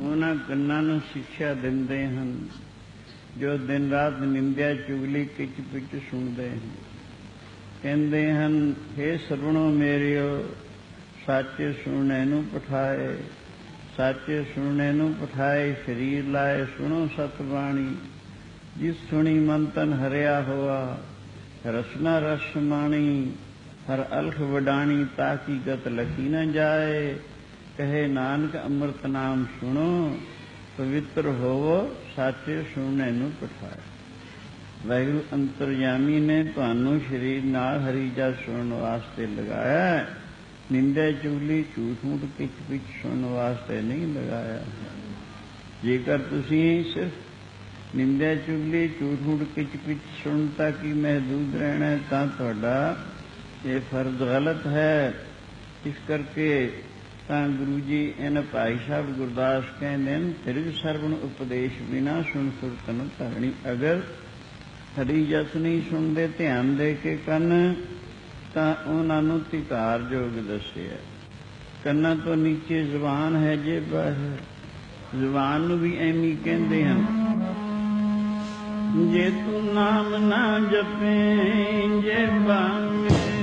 ਉਹਨਾਂ ਕੰਨਾਂ ਨੂੰ ਸਿੱਖਿਆ ਦਿੰਦੇ ਹਨ, ਜੋ ਦਿਨ ਰਾਤ ਨਿੰਦਿਆ ਚੁਗਲੀ ਕਿਚ ਪਿਚ ਸੁਣਦੇ ਹਨ। ਕਹਿੰਦੇ ਹਨ हे ਸਰਵਣੋ ਮੇਰਿਓ, ਸੱਚੇ ਸੁਣਨੇ ਨੂੰ ਪਠਾਏ, ਸੱਚੇ ਸੁਣਨੇ ਨੂੰ ਪਠਾਏ, ਸਰੀਰ ਲਾਏ, ਸੁਣੋ ਸਤ ਬਾਣੀ ਜਿਸ ਸੁਣੀ ਮਨ ਤਨ ਹਰਿਆ ਹੋਆ, ਰਸਨਾ ਰਸ ਮਾਣੀ, ਹਰ ਅਲਖ ਵਡਾਣੀ ਤਾਕੀ ਗਤ ਲਖੀ ਨਾ ਜਾਏ। ਕਹੇ ਨਾਨਕ ਅੰਮ੍ਰਿਤ ਨਾਮ ਸੁਣੋ, ਪਵਿੱਤਰ ਹੋਵੋ, ਸਾਚੇ ਸੁਣਨੇ ਨੂੰ ਪਠਾਏ ਵਾਹਿਗੁਰੂ ਅੰਤਰਯਾਮੀ ਨੇ ਤੁਹਾਨੂੰ ਸ਼ਰੀਰ ਨਾਲ ਹਰੀ ਜਸ ਸੁਣਨ ਵਾਸਤੇ ਲਗਾਇਆ ਨਿੰਦਾ ਚੁਗਲੀ ਝੂਠ ਮੂਠ ਕਿਚ ਪਿਚ ਸੁਣਨ ਵਾਸਤੇ ਨਹੀਂ ਲਗਾਇਆ। ਜੇਕਰ ਤੁਸੀਂ ਸਿਰਫ ਨਿੰਦਾ ਚੁਗਲੀ ਝੂਠ ਮੂਠ ਕਿਚ ਸੁਣਨ ਤੱਕ ਹੀ ਮਹਦੂਦ ਰਹਿਣਾ ਤਾਂ ਤੁਹਾਡਾ ਇਹ ਫਰਜ਼ ਗਲਤ ਹੈ। ਇਸ ਕਰਕੇ ਤਾਂ ਗੁਰੂ ਜੀ ਇਹਨਾਂ ਭਾਈ ਸਾਹਿਬ ਗੁਰਦਾਸ ਕਹਿੰਦੇ ਨੇ ਤਿਰਗ ਸਰਵਣ ਉਪਦੇਸ਼ ਬਿਨਾ ਸੁਣ ਸੁਰਤਨ ਧਰਣੀ। ਅਗਰ ਹਰੀ ਜਸ ਨਹੀਂ ਸੁਣਦੇ, ਧਿਆਨ ਦੇ ਕੇ ਕੰਨ, ਤਾਂ ਉਹਨਾਂ ਨੂੰ ਤਿਕਾਰ ਜੋਗ ਦੱਸਿਆ। ਕੰਨਾਂ ਤੋਂ ਨੀਚੇ ਜ਼ੁਬਾਨ ਹੈ ਜੇ ਹੈ ਜ਼ੁਬਾਨ ਨੂੰ ਵੀ ਐਵੇਂ ਕਹਿੰਦੇ ਹਨ, ਜੇ ਤੂੰ ਨਾਮ ਨਾ ਜਪੇ ਜੇ ਬਾਂਗੇਰੀਏ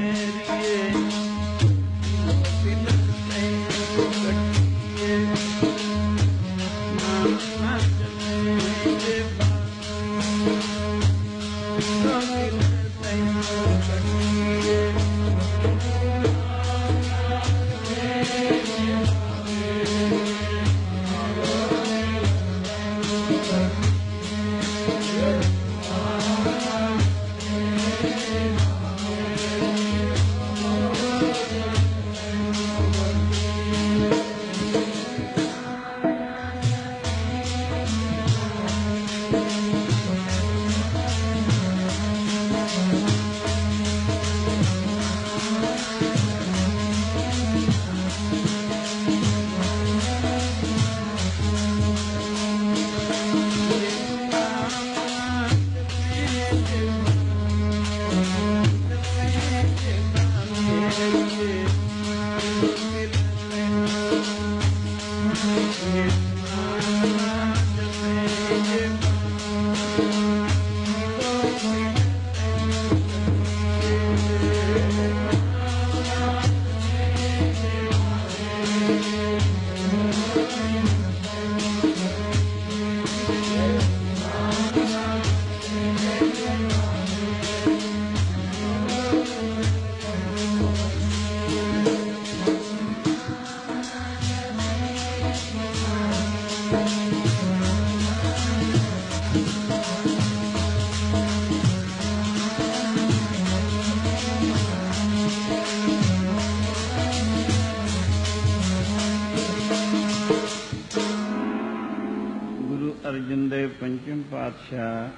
ਪੰਚਮ ਪਾਤਸ਼ਾਹ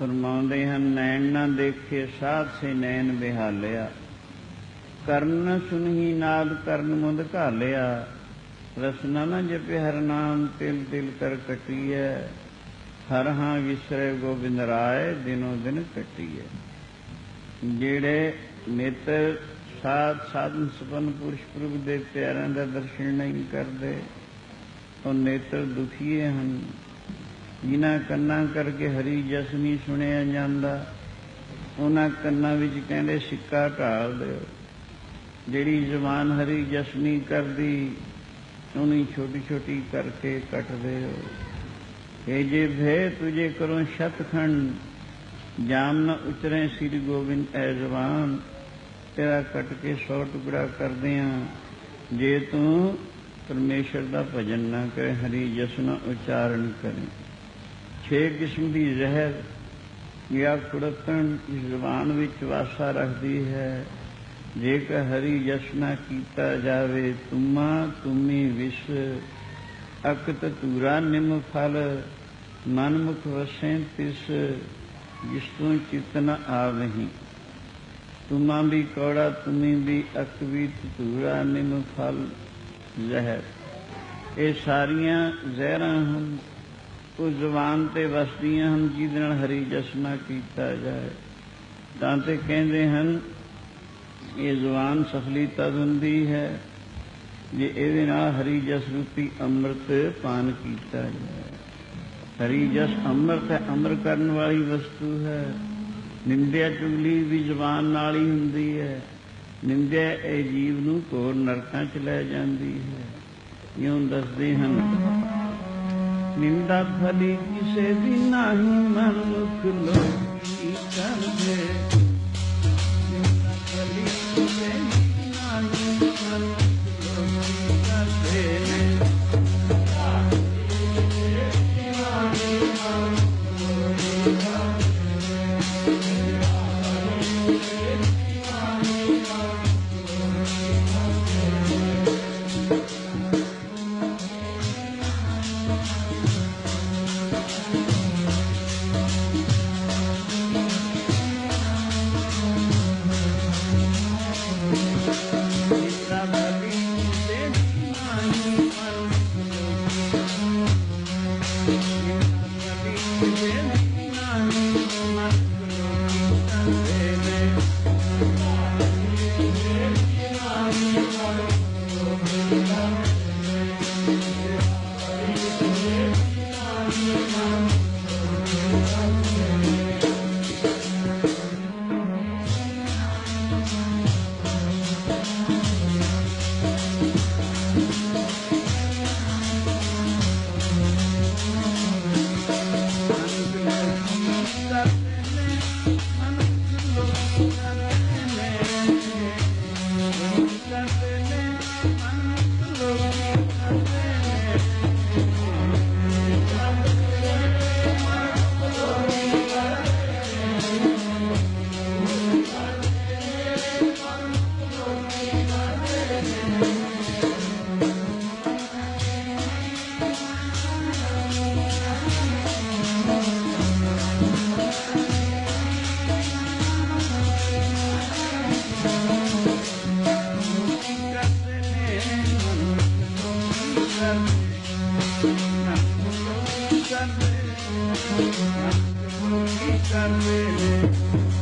ਫਰਮਾਉਂਦੇ ਹਨ, ਨੈਣ ਨਾ ਦੇਖੇ ਸਾਧ ਸੇ ਨੈਣ ਬਿਹਾਲਿਆ ਕਰਨ ਸੁਨਹੀ ਨਾਦ ਕਰਨ ਮੁੰਦ ਘਾਲਿਆ। ਰਸਨਾ ਨਾ ਜਪੇ ਹਰ ਨਾਮ, ਤਿਲ ਤਿਲ ਕਰ ਕਟੀਐ। ਹਰ ਹਾਂ ਵਿਸਰੇ ਗੋਬਿੰਦ ਰਾਏ, ਦਿਨੋ ਦਿਨ ਕਟੀਐ। ਜਿਹੜੇ ਨੇਤਰ ਸਾਧ ਸਾਧਨ ਸੁਪਨ ਪੁਰਸ਼ ਪ੍ਰਭ ਦੇ ਪਿਆਰਿਆਂ ਦਾ ਦਰਸ਼ਨ ਨਹੀਂ ਕਰਦੇ, ਉਹ ਨੇਤਰ ਦੁਖੀਏ ਹਨ। ਜਿਨ੍ਹਾਂ ਕੰਨਾਂ ਕਰਕੇ ਹਰੀ ਜਸ ਨਹੀਂ ਸੁਣਿਆ ਜਾਂਦਾ, ਉਹਨਾਂ ਕੰਨਾਂ ਵਿੱਚ ਕਹਿੰਦੇ ਸਿੱਕਾ ਢਾਲ ਦਿਓ। ਜਿਹੜੀ ਜ਼ੁਬਾਨ ਹਰੀ ਜਸ ਨਹੀਂ ਕਰਦੀ, ਉਹਨੀ ਛੋਟੀ ਛੋਟੀ ਕਰਕੇ ਕੱਟ ਦਿਓ। ਇਹ ਜੇ ਭੇ ਤੁਝੇ ਕਰੋ ਸ਼ਤਖੰਡ ਜਾਮ ਨ ਉਚਰੇ ਸ੍ਰੀ ਗੋਬਿੰਦ, ਐ ਜ਼ਬਾਨ, ਤੇਰਾ ਕੱਟ ਕੇ ਸੌ ਟੁਕੜਾ ਕਰਦੇ ਆ ਜੇ ਤੂੰ ਪਰਮੇਸ਼ਰ ਦਾ ਭਜਨ ਨਾ ਕਰੇ, ਹਰੀ ਜਸ ਨਾ ਉਚਾਰਨ ਕਰੇ। ਛੇ ਕਿਸਮ ਦੀ ਜ਼ਹਿਰ ਜਾਂ ਕੁੜਤਣ ਇਸ ਜ਼ੁਬਾਨ ਵਿੱਚ ਵਾਸਾ ਰੱਖਦੀ ਹੈ। ਜੇਕਰ ਹਰੀ ਜਸ ਕੀਤਾ ਜਾਵੇ, ਤੁਮਾ ਤੁਮੀ ਵਿਸ, ਅਕਤ ਤੂਰਾ ਨਿਮ ਫਲ ਮਨ ਵਸੈ ਤਿਸ, ਜਿਸ ਤੋਂ ਚਿਤ ਨ ਤੁਮਾ ਵੀ ਕੌੜਾ, ਤੁਮੀ ਵੀ ਅਕ ਵੀ ਤੂਰਾ ਨਿਮ ਫਲ ਜ਼ਹਿਰ। ਇਹ ਸਾਰੀਆਂ ਜ਼ਹਿਰਾਂ ਹਨ ਉਹ ਜ਼ੁਬਾਨ ਤੇ ਵਸਦੀਆਂ ਹਨ, ਜਿਹਦੇ ਨਾਲ ਹਰੀ ਜਸਨਾ ਕੀਤਾ ਜਾਏ। ਤਾਂ ਤੇ ਕਹਿੰਦੇ ਹਨ, ਇਹ ਜ਼ੁਬਾਨ ਸਫਲੀ ਤਦ ਹੈ, ਜੇ ਇਹਦੇ ਨਾਲ ਹਰੀ ਜਸ ਰੂਪੀ ਅੰਮ੍ਰਿਤ ਪਾਨ ਕੀਤਾ ਜਾਏ। ਹਰੀ ਜਸ ਅੰਮ੍ਰਿਤ ਹੈ ਅਮਰ ਕਰਨ ਵਾਲੀ ਵਸਤੂ ਹੈ। ਨਿੰਦਿਆ ਚੁਗਲੀ ਵੀ ਜ਼ੁਬਾਨ ਨਾਲ ਹੀ ਹੁੰਦੀ ਹੈ। ਨਿੰਦਿਆ ਇਹ ਜੀਵ ਨੂੰ ਘੋਰ ਨਰਕਾਂ ਚ ਲੈ ਜਾਂਦੀ ਹੈ। ਇਉਂ ਦੱਸਦੇ ਹਨ ਨਿੰਦਾ ਫਲੀ ਕਿਸੇ ਦੀ ਨਹੀਂ ਮਨੁੱਖ ਲੋਕੀ ਕਰਦੇ ਨਿੰਦਾ ਫਲੀ ਕਿਸੇ ਦੀ ਨਹੀਂ ਮਨੁੱਖ ਲੋਕੀ ਕਰਦੇ ਨੇ ਕਰਦੇ ਨੇ